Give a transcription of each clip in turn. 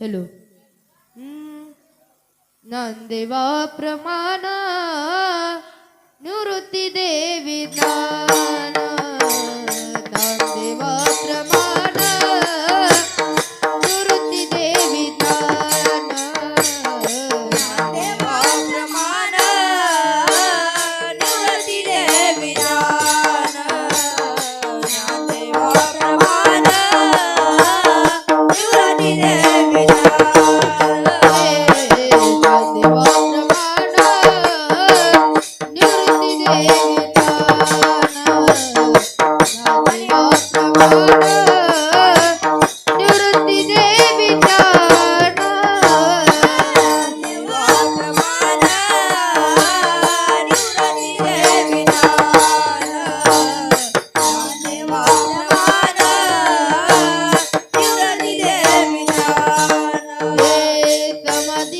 hello नांदेवा प्रमाण निवृत्ती देवी ज्ञान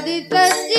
आदि तत्